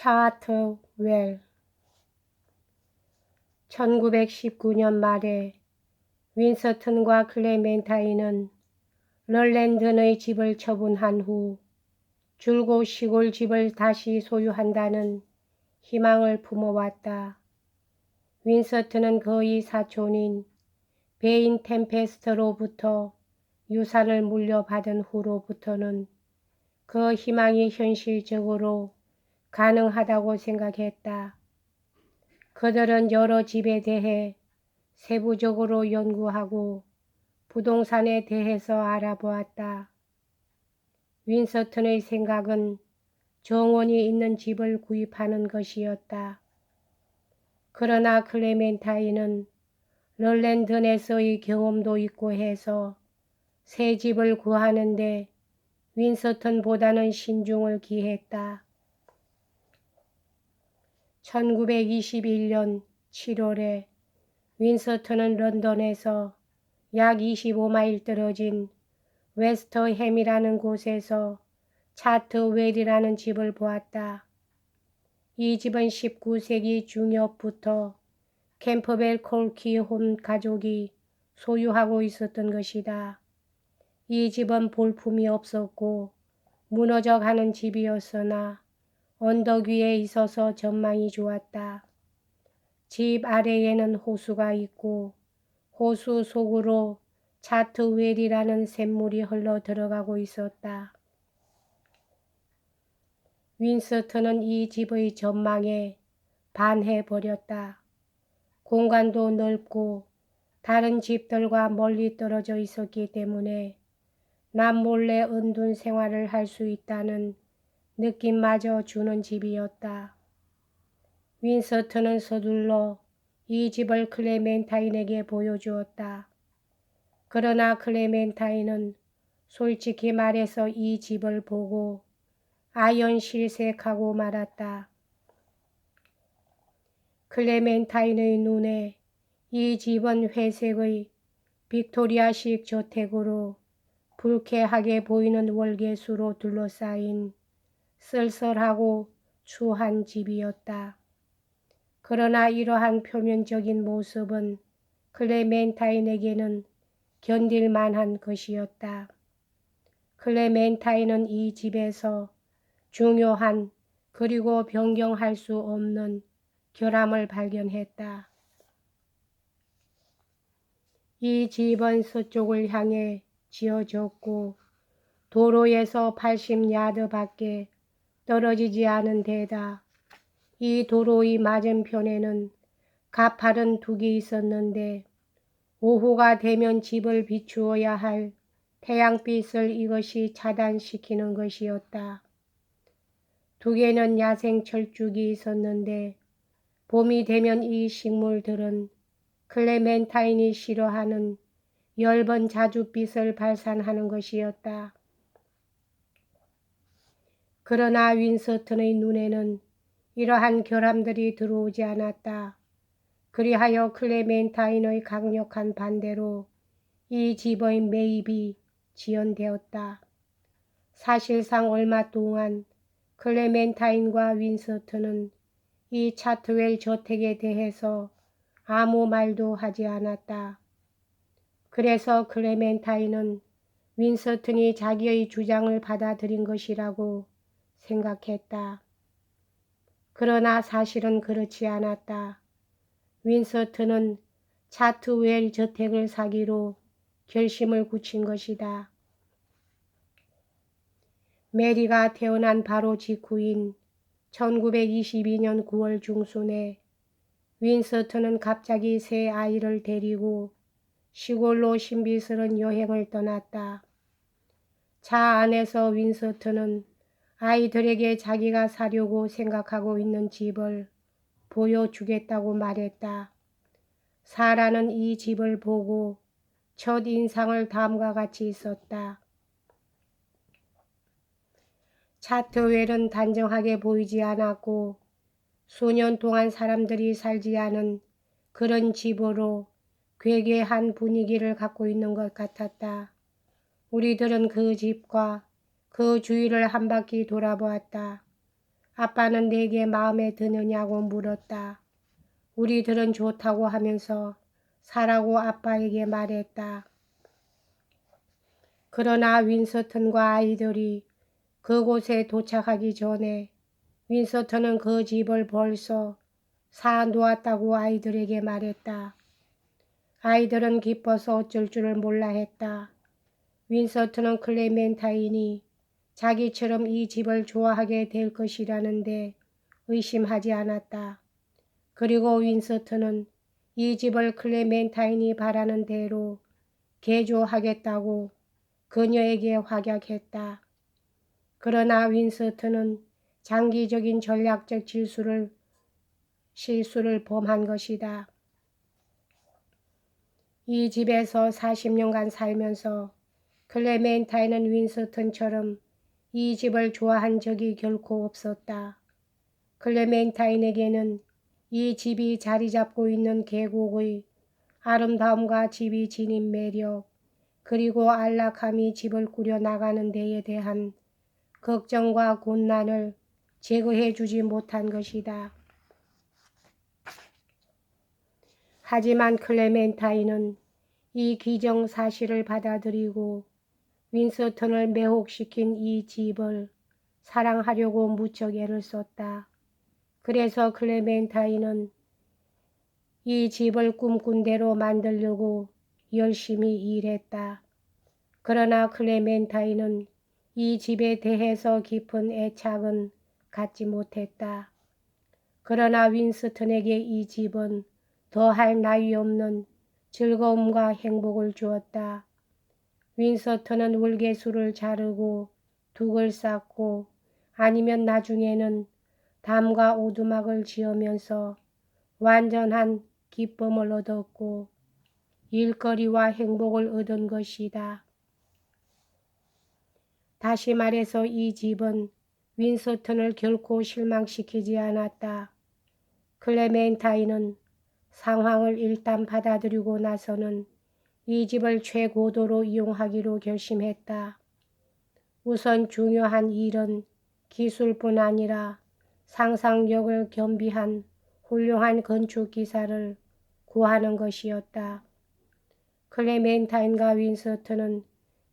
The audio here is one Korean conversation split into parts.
차트웰 1919년 말에 윈서턴과 클레멘타인은 럴랜든의 집을 처분한 후 줄곧 시골 집을 다시 소유한다는 희망을 품어왔다. 윈서턴은 거의 사촌인 베인 템페스트로부터 유산을 물려받은 후로부터는 그 희망이 현실적으로 가능하다고 생각했다. 그들은 여러 집에 대해 세부적으로 연구하고 부동산에 대해서 알아보았다. 윈서턴의 생각은 정원이 있는 집을 구입하는 것이었다. 그러나 클레멘타인은 럴랜든에서의 경험도 있고 해서 새 집을 구하는데 윈서턴보다는 신중을 기했다. 1921년 7월에 윈서턴은 런던에서 약 25마일 떨어진 웨스터햄이라는 곳에서 차트웰이라는 집을 보았다. 이 집은 19세기 중엽부터 캠퍼벨 콜키 홈 가족이 소유하고 있었던 것이다. 이 집은 볼품이 없었고 무너져 가는 집이었으나 언덕 위에 있어서 전망이 좋았다. 집 아래에는 호수가 있고 호수 속으로 차트웰이라는 샘물이 흘러 들어가고 있었다. 윈스턴은 이 집의 전망에 반해 버렸다. 공간도 넓고 다른 집들과 멀리 떨어져 있었기 때문에 남 몰래 은둔 생활을 할 수 있다는 느낌마저 주는 집이었다. 윈서턴은 서둘러 이 집을 클레멘타인에게 보여주었다. 그러나 클레멘타인은 솔직히 말해서 이 집을 보고 아연 실색하고 말았다. 클레멘타인의 눈에 이 집은 회색의 빅토리아식 저택으로 불쾌하게 보이는 월계수로 둘러싸인 쓸쓸하고 추한 집이었다. 그러나 이러한 표면적인 모습은 클레멘타인에게는 견딜 만한 것이었다. 클레멘타인은 이 집에서 중요한 그리고 변경할 수 없는 결함을 발견했다. 이 집은 서쪽을 향해 지어졌고 도로에서 80야드 밖에 떨어지지 않은 데다 이 도로의 맞은편에는 가파른 둑이 있었는데 오후가 되면 집을 비추어야 할 태양빛을 이것이 차단시키는 것이었다. 둑에는 야생 철쭉이 있었는데 봄이 되면 이 식물들은 클레멘타인이 싫어하는 엷은 자줏빛을 발산하는 것이었다. 그러나 윈서턴의 눈에는 이러한 결함들이 들어오지 않았다. 그리하여 클레멘타인의 강력한 반대로 이 집의 매입이 지연되었다. 사실상 얼마 동안 클레멘타인과 윈서턴은 이 차트웰 저택에 대해서 아무 말도 하지 않았다. 그래서 클레멘타인은 윈서턴이 자기의 주장을 받아들인 것이라고 생각했다. 그러나 사실은 그렇지 않았다. 윈서턴은 차트웰 저택을 사기로 결심을 굳힌 것이다. 메리가 태어난 바로 직후인 1922년 9월 중순에 윈서턴은 갑자기 새 아이를 데리고 시골로 신비스런 여행을 떠났다. 차 안에서 윈서턴은 아이들에게 자기가 사려고 생각하고 있는 집을 보여주겠다고 말했다. 사라는 이 집을 보고 첫 인상을 다음과 같이 있었다. 차트웰은 단정하게 보이지 않았고 수년 동안 사람들이 살지 않은 그런 집으로 괴괴한 분위기를 갖고 있는 것 같았다. 우리들은 그 집과 그 주위를 한 바퀴 돌아보았다. 아빠는 내게 마음에 드느냐고 물었다. 우리들은 좋다고 하면서 사라고 아빠에게 말했다. 그러나 윈서턴과 아이들이 그곳에 도착하기 전에 윈서턴은 그 집을 벌써 사 놓았다고 아이들에게 말했다. 아이들은 기뻐서 어쩔 줄을 몰라 했다. 윈서턴은 클레멘타인이 자기처럼 이 집을 좋아하게 될 것이라는데 의심하지 않았다. 그리고 윈서턴은 이 집을 클레멘타인이 바라는 대로 개조하겠다고 그녀에게 확약했다. 그러나 윈서턴은 장기적인 전략적 질수를 실수를 범한 것이다. 이 집에서 40년간 살면서 클레멘타인은 윈스턴처럼 이 집을 좋아한 적이 결코 없었다. 클레멘타인에게는 이 집이 자리 잡고 있는 계곡의 아름다움과 집이 지닌 매력, 그리고 안락함이 집을 꾸려 나가는 데에 대한 걱정과 곤란을 제거해 주지 못한 것이다. 하지만 클레멘타인은 이 기정 사실을 받아들이고 윈스턴을 매혹시킨 이 집을 사랑하려고 무척 애를 썼다. 그래서 클레멘타인은 이 집을 꿈꾼 대로 만들려고 열심히 일했다. 그러나 클레멘타인은 이 집에 대해서 깊은 애착은 갖지 못했다. 그러나 윈스턴에게 이 집은 더할 나위 없는 즐거움과 행복을 주었다. 윈서턴은 울개수를 자르고 둑을 쌓고 아니면 나중에는 담과 오두막을 지으면서 완전한 기쁨을 얻었고 일거리와 행복을 얻은 것이다. 다시 말해서 이 집은 윈서턴을 결코 실망시키지 않았다. 클레멘타인은 상황을 일단 받아들이고 나서는 이 집을 최고도로 이용하기로 결심했다. 우선 중요한 일은 기술뿐 아니라 상상력을 겸비한 훌륭한 건축 기사를 구하는 것이었다. 클레멘타인과 윈서턴은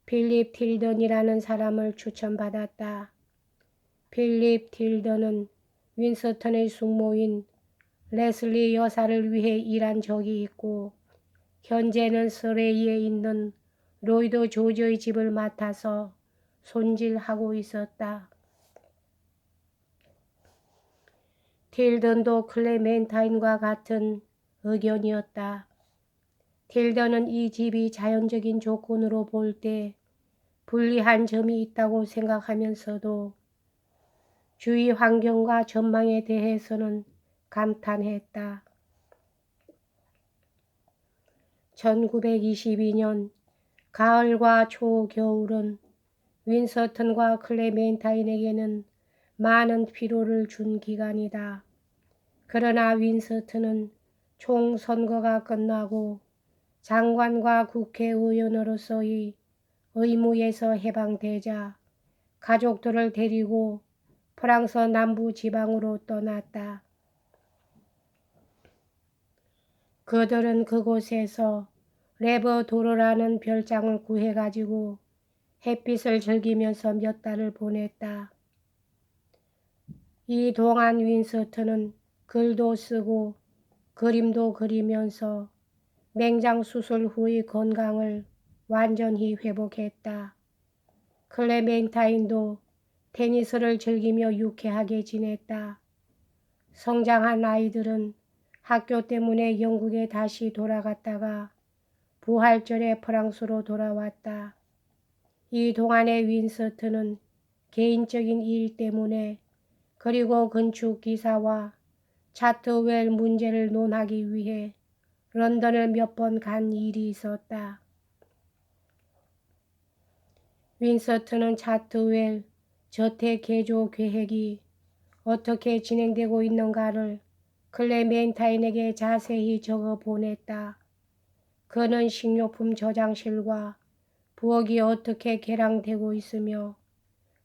필립 틸던이라는 사람을 추천받았다. 필립 틸던은 윈서턴의 숙모인 레슬리 여사를 위해 일한 적이 있고 현재는 서레이에 있는 로이드 조지의 집을 맡아서 손질하고 있었다. 틸던도 클레멘타인과 같은 의견이었다. 틸던은 이 집이 자연적인 조건으로 볼 때 불리한 점이 있다고 생각하면서도 주위 환경과 전망에 대해서는 감탄했다. 1922년 가을과 초겨울은 윈서턴과 클레멘타인에게는 많은 피로를 준 기간이다. 그러나 윈서턴은 총선거가 끝나고 장관과 국회의원으로서의 의무에서 해방되자 가족들을 데리고 프랑스 남부 지방으로 떠났다. 그들은 그곳에서 레버도르라는 별장을 구해가지고 햇빛을 즐기면서 몇 달을 보냈다. 이 동안 윈스턴은 글도 쓰고 그림도 그리면서 맹장 수술 후의 건강을 완전히 회복했다. 클레멘타인도 테니스를 즐기며 유쾌하게 지냈다. 성장한 아이들은 학교 때문에 영국에 다시 돌아갔다가 부활절에 프랑스로 돌아왔다. 이 동안에 윈서트는 개인적인 일 때문에 그리고 건축 기사와 차트웰 문제를 논하기 위해 런던을 몇 번 간 일이 있었다. 윈서트는 차트웰 저택 개조 계획이 어떻게 진행되고 있는가를 클레멘타인에게 자세히 적어 보냈다. 그는 식료품 저장실과 부엌이 어떻게 개량되고 있으며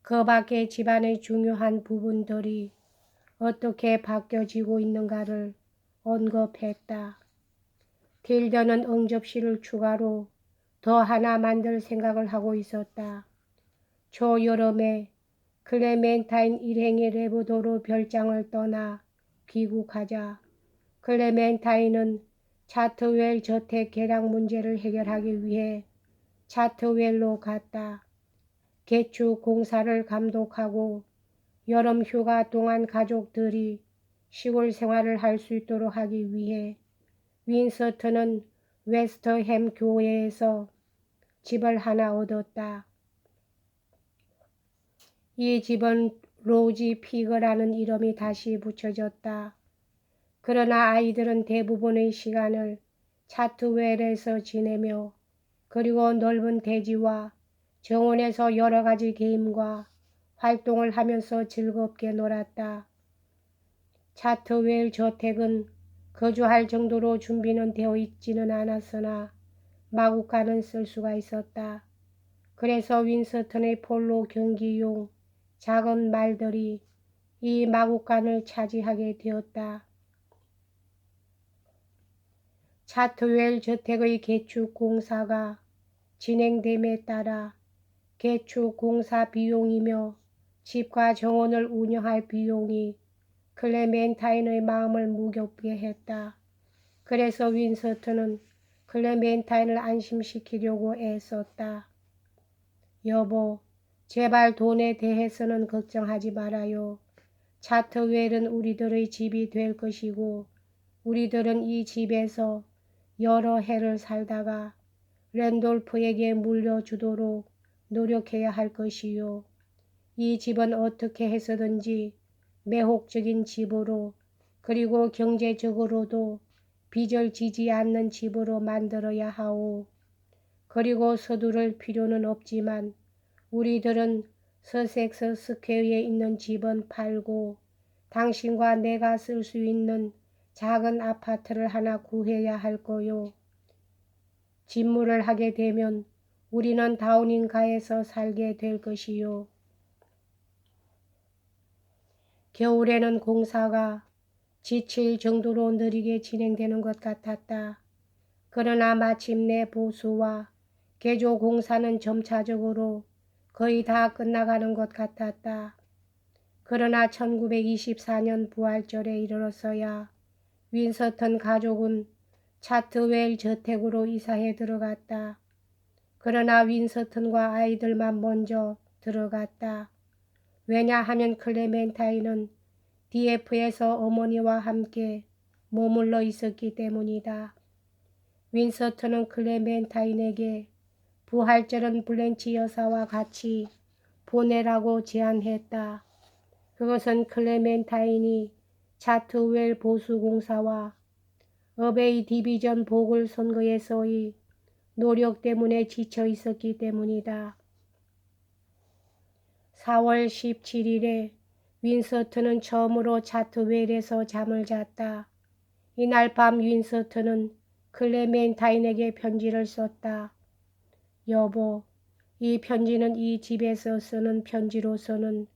그 밖에 집안의 중요한 부분들이 어떻게 바뀌어지고 있는가를 언급했다. 딜더는 응접실을 추가로 더 하나 만들 생각을 하고 있었다. 초여름에 클레멘타인 일행이 레보도로 별장을 떠나 귀국하자 클레멘타인은 차트웰 저택 개량 문제를 해결하기 위해 차트웰로 갔다. 개축 공사를 감독하고 여름 휴가 동안 가족들이 시골 생활을 할 수 있도록 하기 위해 윈서트는 웨스터햄 교회에서 집을 하나 얻었다. 이 집은 로지 피그라는 이름이 다시 붙여졌다. 그러나 아이들은 대부분의 시간을 차트웰에서 지내며 그리고 넓은 대지와 정원에서 여러 가지 게임과 활동을 하면서 즐겁게 놀았다. 차트웰 저택은 거주할 정도로 준비는 되어 있지는 않았으나 마구간은 쓸 수가 있었다. 그래서 윈스턴의 폴로 경기용 작은 말들이 이 마구간을 차지하게 되었다. 차트웰 저택의 개축 공사가 진행됨에 따라 개축 공사 비용이며 집과 정원을 운영할 비용이 클레멘타인의 마음을 무겁게 했다. 그래서 윈서트는 클레멘타인을 안심시키려고 애썼다. 여보, 제발 돈에 대해서는 걱정하지 말아요. 차트웰은 우리들의 집이 될 것이고 우리들은 이 집에서 여러 해를 살다가 랜돌프에게 물려주도록 노력해야 할 것이요. 이 집은 어떻게 해서든지 매혹적인 집으로 그리고 경제적으로도 빚을 지지 않는 집으로 만들어야 하오. 그리고 서두를 필요는 없지만 우리들은 서섹스 스퀘어에 있는 집은 팔고 당신과 내가 쓸 수 있는 작은 아파트를 하나 구해야 할 거요. 집무를 하게 되면 우리는 다우닝가에서 살게 될 것이요. 겨울에는 공사가 지칠 정도로 느리게 진행되는 것 같았다. 그러나 마침내 보수와 개조 공사는 점차적으로 거의 다 끝나가는 것 같았다. 그러나 1924년 부활절에 이르러서야 윈서턴 가족은 차트웰 저택으로 이사해 들어갔다. 그러나 윈서턴과 아이들만 먼저 들어갔다. 왜냐하면 클레멘타인은 DF에서 어머니와 함께 머물러 있었기 때문이다. 윈서턴은 클레멘타인에게 부활절은 블렌치 여사와 같이 보내라고 제안했다. 그것은 클레멘타인이 차트웰 보수공사와 어베이 디비전 보궐선거에서의 노력 때문에 지쳐 있었기 때문이다. 4월 17일에 윈서트는 처음으로 차트웰에서 잠을 잤다. 이날 밤 윈서트는 클레멘타인에게 편지를 썼다. 여보, 이 편지는 이 집에서 쓰는 편지로서는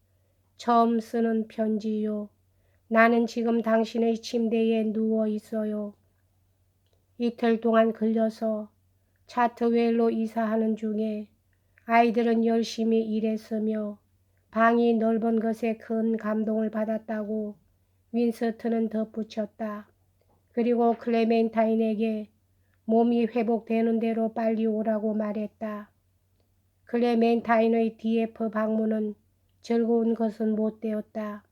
처음 쓰는 편지요. 나는 지금 당신의 침대에 누워 있어요. 이틀 동안 걸려서 차트웰로 이사하는 중에 아이들은 열심히 일했으며 방이 넓은 것에 큰 감동을 받았다고 윈스턴은 덧붙였다. 그리고 클레멘타인에게 몸이 회복되는 대로 빨리 오라고 말했다. 클레멘타인의 DF 방문은 즐거운 것은 못 되었다.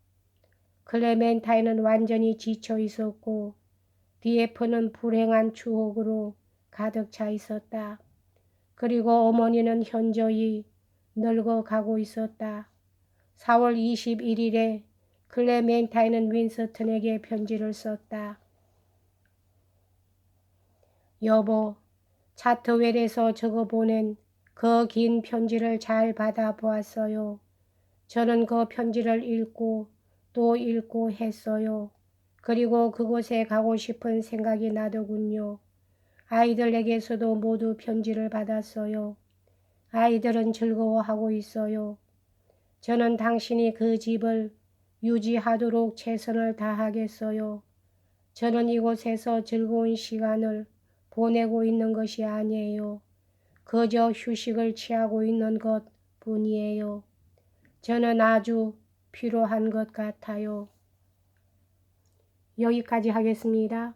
클레멘타인은 완전히 지쳐 있었고 DF는 불행한 추억으로 가득 차 있었다. 그리고 어머니는 현저히 늙어가고 있었다. 4월 21일에 클레멘타인은 윈서턴에게 편지를 썼다. 여보, 차트웰에서 적어보낸 그 긴 편지를 잘 받아보았어요. 저는 그 편지를 읽고 또 읽고 했어요. 그리고 그곳에 가고 싶은 생각이 나더군요. 아이들에게서도 모두 편지를 받았어요. 아이들은 즐거워하고 있어요. 저는 당신이 그 집을 유지하도록 최선을 다하겠어요. 저는 이곳에서 즐거운 시간을 보내고 있는 것이 아니에요. 그저 휴식을 취하고 있는 것 뿐이에요. 저는 아주 필요한 것 같아요. 여기까지 하겠습니다.